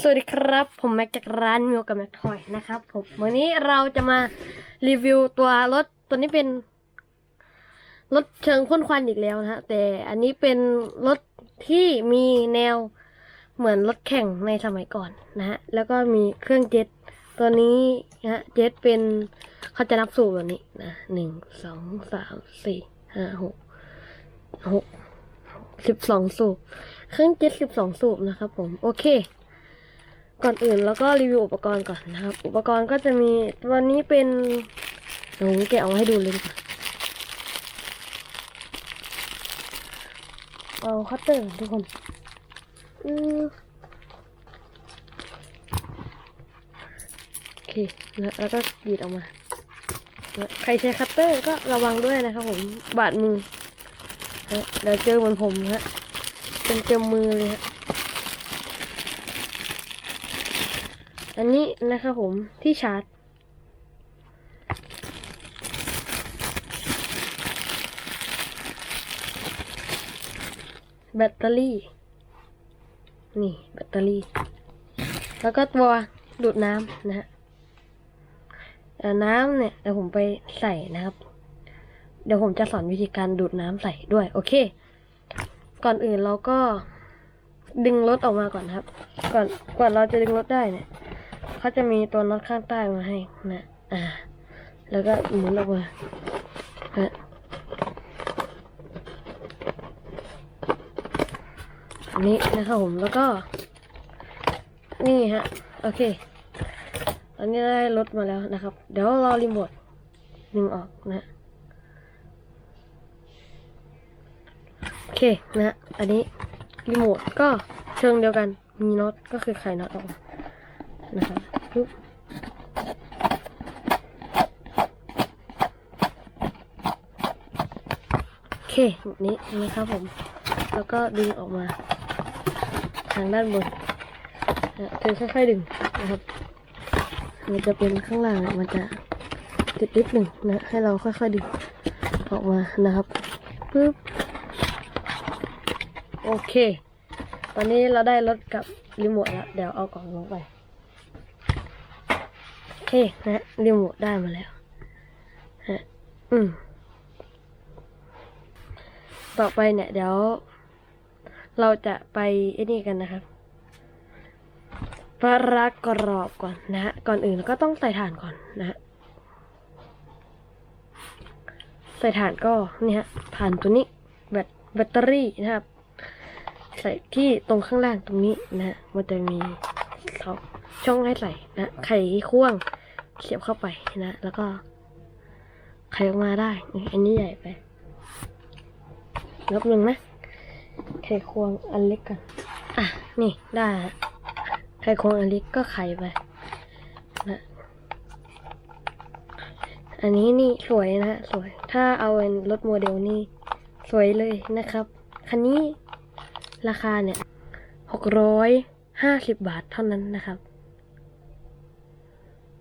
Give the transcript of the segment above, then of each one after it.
สวัสดีครับ ผมแม็กจากร้านมิวกับแม็กทอยนะครับผมวันนี้เราจะมารีวิวตัวรถตัวนี้เป็นรถเชิงพ่นควันอีกแล้วนะฮะแต่อันนี้เป็นรถที่มีแนวเหมือนรถแข่งในสมัยก่อนนะฮะแล้วก็มีเครื่องเจ็ตตัวนี้นะฮะเจ็ตเป็นเขาจะนับสูบแบบนี้นะหนึ่งสองสามสี่ห้าหกหกสิบสองสูบเครื่องเจ็ตสิบสองสูบนะครับผมโอเค ก่อนอื่นแล้วก็รีวิวอุปกรณ์ก่อนนะครับ อุปกรณ์ก็จะมีตัวนี้เป็นเดี๋ยวผมแกะออกมาให้ดูเลยดีกว่าเอาคัตเตอร์ทุกคนอืมโอเคแล้วแล้วก็หยิบออกมาใครใช้คัตเตอร์ก็ระวังด้วยนะครับผมบาดมือนะเดี๋ยวเจอเหมือนผมฮะเป็นเต็มมือเลยฮะ อันนี้นะครับผมที่ชาร์จ แบตเตอรี่ นี่ แบตเตอรี่ แล้วก็ตัวดูดน้ำนะฮะแต่น้ำเนี่ยเดี๋ยวผมไปใส่นะครับ เดี๋ยวผมจะสอนวิธีการดูดน้ำใส่ด้วย โอเค ก่อนอื่นเราก็ดึงรถออกมาก่อนครับ ก่อนก่อนเราจะดึงรถได้เนี่ย เขาจะมีตัวน็อตข้างใต้มาให้นะอ่า แล้วก็หมุนออกมาฮะอันนี้นะครับผมแล้วก็ นี่ฮะ โอเคตอนนี้ได้รถมาแล้วนะครับ เดี๋ยวรอรีโมทดึงออกนะโอเคนะ อันนี้รีโมทก็เชิงเดียวกันมีน็อตก็คือไขน็อตออกมา นะครับปุ๊บโอเคแบบนี้นะครับผม แล้วก็ดึงออกมา ทางด้านบนนะเธอค่อยๆดึงนะครับ มันจะเป็นข้างล่างมันจะติดนิดหนึ่งนะให้เราค่อยๆดึงออกมานะครับปุ๊บโอเค ตอนนี้เราได้รถกับรีโมทแล้ว เดี๋ยวเอากล่องลงไป นะรีโมทได้มาแล้วฮะอืมต่อไปเนี่ย เดี๋ยว เราจะไปไอ้นี่กันนะครับปลาร้ากรอบก่อนนะฮะ ก่อนอื่นก็ต้องใส่ถ่านก่อนนะฮะ ใส่ถ่านก็เนี่ยฮะถ่านตัวนี้แบตแบตเตอรี่นะครับ ใส่ที่ตรงข้างล่างตรงนี้นะฮะมันจะมีช่องช่องให้ใส่นะ ไขควง เสียบเข้าไปนะ แล้วก็ไขออกมาได้ อันนี้ใหญ่ไปลบหนึ่งนะ ไขควงอันเล็กกัน อะ นี่ได้ ไขควงอันเล็กก็ไขไปนะ อันนี้นี่สวยนะฮะสวย ถ้าเอาเป็นรถโมเดลนี่ สวยเลยนะครับ คันนี้ราคาเนี่ยหกร้อยห้าสิบบาทเท่านั้นนะครับ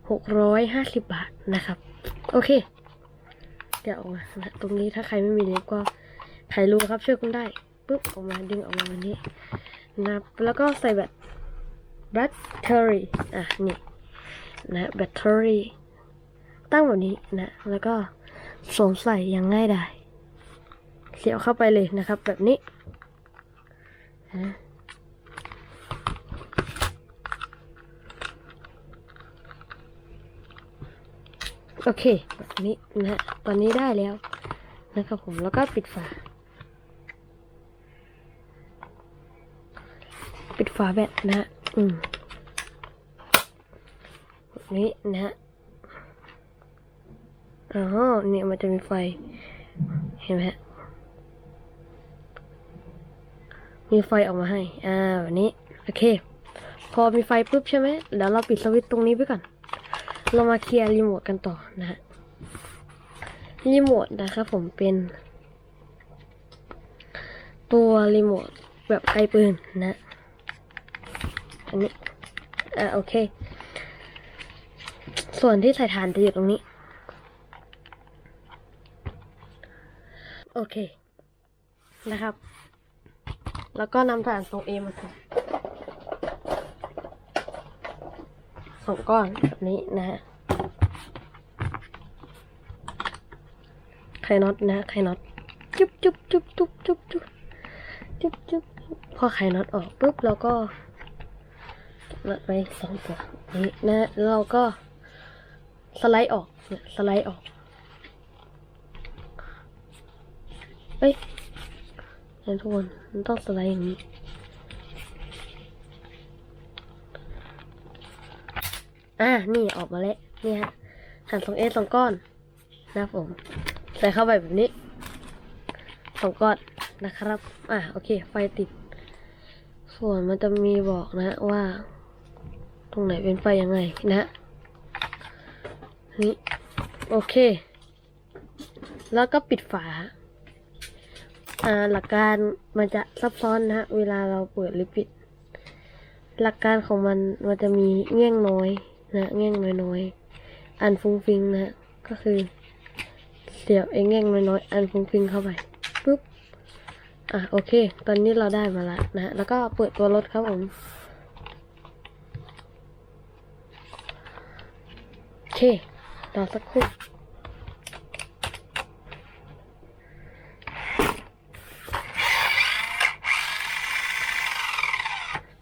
หกร้อยห้าสิบบาทนะครับ โอเคเดี๋ยวออกมานะตรงนี้ถ้าใครไม่มีเล็บก็ใครรู้ครับช่วยคุณได้ปุ๊บออกมาดึงออกมาวันนี้นะแล้วก็ใส่แบตแบตเตอรี่อะนี่นะแบตเตอรี่ตั้งแบบนี้นะแล้วก็สวมใส่อย่างง่ายดายเสียบเข้าไปเลยนะครับ แบบนี้นะ โอเคแบบนี้นะฮะตอนนี้ได้แล้วนะครับผมแล้วก็ปิดฝา ปิดฝาแบตนะฮะอืมแบบนี้นะฮะอ๋อเนี่ยมันจะมีไฟ เห็นไหมฮะมีไฟออกมาให้ อ่าแบบนี้ โอเค พอมีไฟปุ๊บใช่ไหมเดี๋ยวเราปิดสวิตช์ตรงนี้ไปก่อน เรามาเคลียร์รีโมทกันต่อนะฮะรีโมทนะครับผมเป็น ตัวรีโมทแบบไกลปืนนะ อันนี้ อ่าโอเค ส่วนที่ใส่ฐานจะอยู่ตรงนี้ โอเค นะครับ แล้วก็นำฐานตรง A มาใส่ สองก้อนแบบนี้นะฮะไข่น็อตนะไข่น็อตจุ๊บจุ๊บจุ๊บจุ๊บจุ๊บจุ๊บจุ๊บจุ๊บพอไข่น็อตออกปุ๊บเราก็น็อตไปสองตัวนี้นะแล้วเราก็สไลด์ออกเนี่ยสไลด์ออกเอ้ยนี่ยทุกคนมันต้องสไลด์อย่างนี้ อ่านี่ออกมาแล้วนี่ฮะหั่นสองเอสองก้อนนะผม ใส่เข้าไปแบบนี้สองก้อนนะครับ อ่าโอเค ไฟติด ส่วนมันจะมีบอกนะว่า ตรงไหนเป็นไฟยังไงนะนี่โอเค แล้วก็ปิดฝาอ่าหลักการมันจะซับซ้อนนะเวลาเราเปิดหรือปิด หลักการของมันมันจะมีเงี้ยงน้อย นะเงี้ยงน้อยๆ อันฟุ้งฟิงนะก็คือ เสียบไอ้เงี้ยงน้อยๆ อันฟุ้งฟิงเข้าไปปุ๊บ อะโอเค ตอนนี้เราได้มาละนะ แล้วก็เปิดตัวรถครับผมโอเครอสักครู่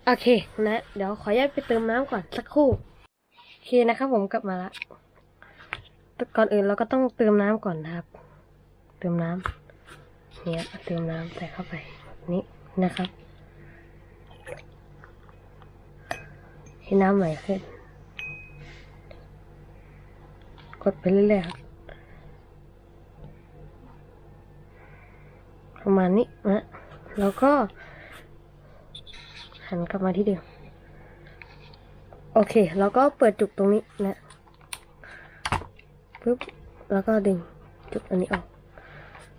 โอเคนะ เดี๋ยวขออนุญาตไปเติมน้ำก่อนสักครู่ โอเคนะครับผมกลับมาละ ก่อนอื่นเราก็ต้องเติมน้ำก่อนนะครับ เติมน้ำเนี่ยเติมน้ำใส่เข้าไปนี้นะครับ ให้น้ำไหลขึ้น กดไปเรื่อยๆครับประมาณนี้นะ แล้วก็หันกลับมาที่เดิม โอเค แล้วก็เปิดจุกตรงนี้นะปุ๊บแล้วก็ดึงจุกอันนี้ออก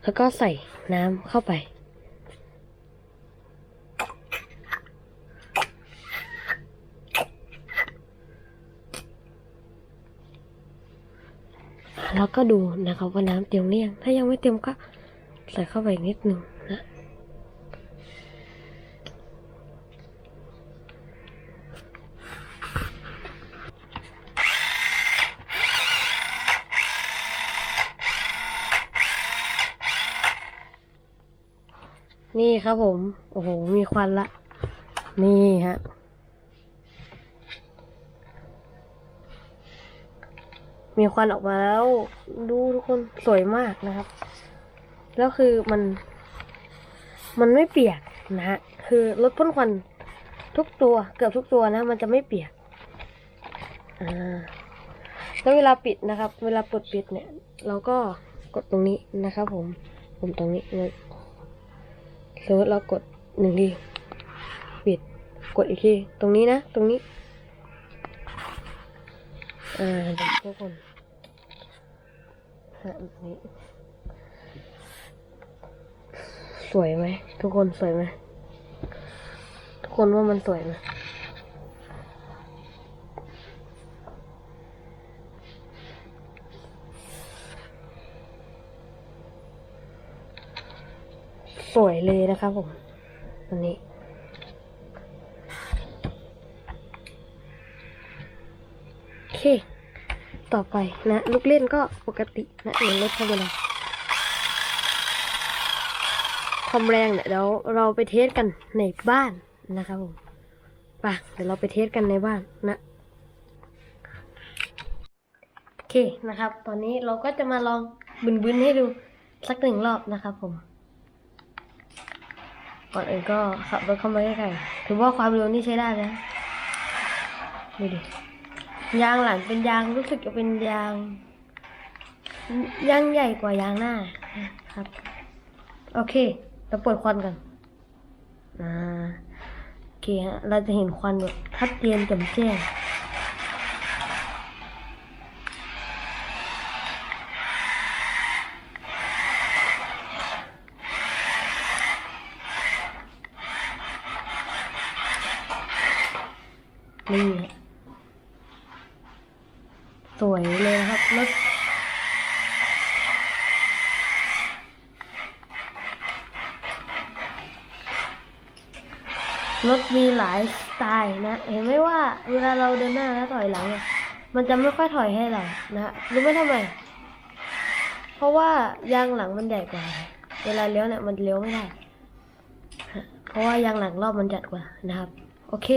แล้วก็ใส่น้ำเข้าไปแล้วก็ดูนะครับว่าน้ำเต็มหรือยังถ้ายังไม่เต็มก็ใส่เข้าไปนิดนึงนะ นี่ครับผม โอ้โห มีควันละ นี่ฮะ มีควันออกมาแล้ว ดูทุกคนสวยมากนะครับ แล้วคือมัน มันไม่เปียกนะฮะ คือรถพ่นควันทุกตัวเกือบทุกตัวนะ มันจะไม่เปียก อ่า แล้วเวลาปิดนะครับ เวลาปลดปิดเนี่ย เราก็กดตรงนี้นะครับผม ผมตรงนี้เลย สมมติเรากดหนึ่งทีปิดกดอีกทีตรงนี้นะ ตรงนี้ อ่าเดี๋ยวทุกคนแบบนี้สวยไหมทุกคนสวยไหมทุกคนว่ามันสวยไหม สวยเลยนะครับผมอันนี้ โอเค ต่อไปนะ ลูกเล่นก็ปกตินะเหมือนรถธรรมดาความแรงเนี่ยเดี๋ยวเราไปเทสกันในบ้านนะครับผมไปะเดี๋ยวเราไปเทสกันในบ้านนะโอเคนะครับ ตอนนี้เราก็จะมาลองบึนๆให้ดูสักหนึ่งรอบนะครับผม ก่อนอื่นก็ขับรถเข้ามาใกล้ๆถือว่าความเร็วนี่ใช้ได้นะดูดิยางหลังเป็นยางรู้สึกจะเป็นยางยางใหญ่กว่ายางหน้าครับ โอเคเราเปิดควันกันอ่าโอเคฮะเราจะเห็นควันแบบชัดเจนแจ่มแจ้ง นี่สวยเลยนะครับรถรถมีหลายสไตล์นะ เห็นไหมว่าเวลาเราเดินหน้าแล้วถอยหลัง มันจะไม่ค่อยถอยให้เรานะรู้ไหมทำไม เพราะว่ายางหลังมันใหญ่กว่า เวลาเลี้ยวเนี่ยมันเลี้ยวไม่ได้ เพราะว่ายางหลังรอบมันจัดกว่านะครับ โอเค